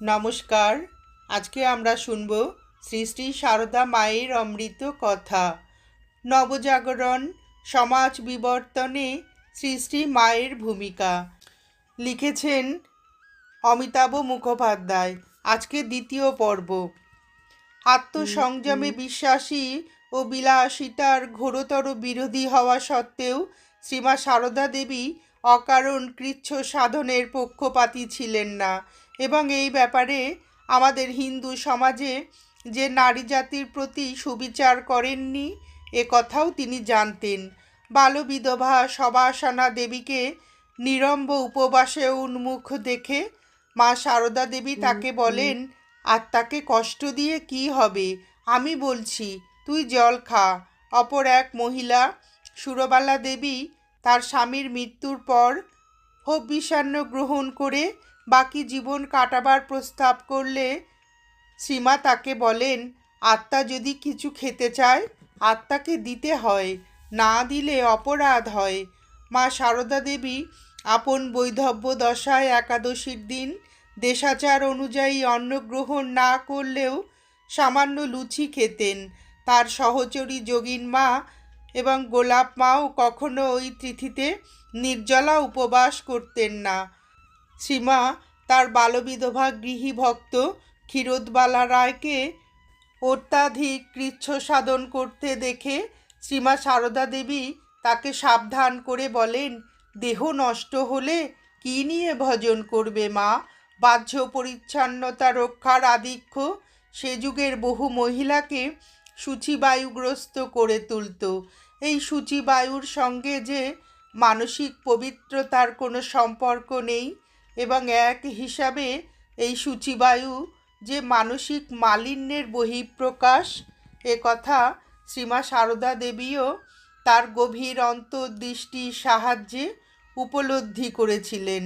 নমস্কার। আজকে আমরা শুনব শ্রী শ্রী সারদা মায়ের অমৃত কথা। নবজাগরণ সমাজ বিবর্তনে শ্রী শ্রী মায়ের ভূমিকা। লিখেছেন অমিতাভ মুখোপাধ্যায়। আজকে দ্বিতীয় পর্ব। আত্মসংযমে বিশ্বাসী ও বিলাসিতার ঘোরতর বিরোধী হওয়া সত্ত্বেও শ্রীমা সারদা দেবী অকারণ কৃচ্ছ সাধনের পক্ষপাতী ছিলেন না। এবং এই ব্যাপারে আমাদের হিন্দু সমাজে যে নারী জাতির প্রতি সুবিচার করেননি এ কথাও তিনি জানতেন। বালবিধবা সবাসনা দেবীকে নিরম্ব উপবাসে উন্মুখ দেখে মা সারদা দেবী তাকে বলেন আত্মাকে কষ্ট দিয়ে কি হবে? আমি বলছি তুই জল খা। অপর এক মহিলা সুরবালা দেবী তার স্বামীর মৃত্যুর পর হবিষান্ন গ্রহণ করে বাকি জীবন কাটাবার প্রস্তাব করলে শ্রীমা তাকে বলেন, আত্মা যদি কিছু খেতে চায়, আত্মাকে দিতে হয়, না দিলে অপরাধ হয়। মা সারদা দেবী আপন বৈধব্য দশায় একাদশীর দিন দেশাচার অনুযায়ী অন্ন গ্রহণ না করলেও সামান্য লুচি খেতেন। তার সহচরী যোগিন মা এবং গোলাপ মাও কখনো ওই তিথিতে নির্জলা উপবাস করতেন না। শ্রীমা তার বালবিধবা গৃহী ভক্ত ক্ষীরোদবালা রায়কে অত্যাধিক কৃচ্ছ সাধন করতে দেখে শ্রীমা সারদা দেবী তাকে সাবধান করে বলেন, দেহ নষ্ট হলে কী নিয়ে ভজন করবে মা? বাহ্য পরিচ্ছন্নতা রক্ষার আধিক্য সে যুগের বহু মহিলাকে সূচিবায়ুগ্রস্ত করে তুলত। এই সূচিবায়ুর সঙ্গে যে মানসিক পবিত্রতার কোনো সম্পর্ক নেই এবং এক হিসাবে এই সূচিবায়ু যে মানসিক মালিন্যের বহিঃপ্রকাশ, এ কথা শ্রীমা সারদা দেবীও তার গভীর অন্তর্দৃষ্টির সাহায্যে উপলব্ধি করেছিলেন।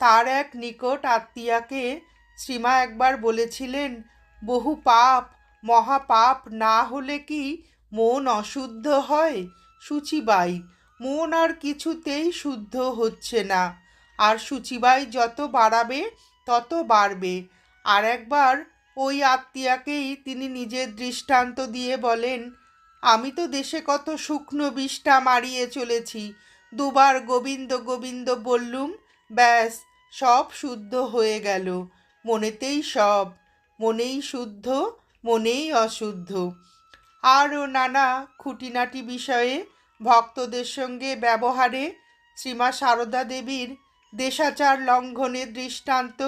তার এক নিকট আত্মীয়াকে শ্রীমা একবার বলেছিলেন, বহু পাপ, মহাপাপ না হলে কি মন অশুদ্ধ হয়? সুচিবাই, মন আর কিছুতেই শুদ্ধ হচ্ছে না। আর সুচিবাই যত বাড়াবে, তত বাড়বে। আর একবার ওই আত্মীয়াকেই তিনি নিজের দৃষ্টান্ত দিয়ে বলেন, আমি তো দেশে কত শুকনো বিষ্ঠা মারিয়ে চলেছি। দুবার গোবিন্দ গোবিন্দ বললুম, ব্যাস, সব শুদ্ধ হয়ে গেল। মনেতেই সব, মনেই শুদ্ধ, মনেই অশুদ্ধ। আরও নানা খুঁটিনাটি বিষয়ে ভক্তদের সঙ্গে ব্যবহারে শ্রীমা সারদা দেবীর দেশাচার লঙ্ঘনের দৃষ্টান্ত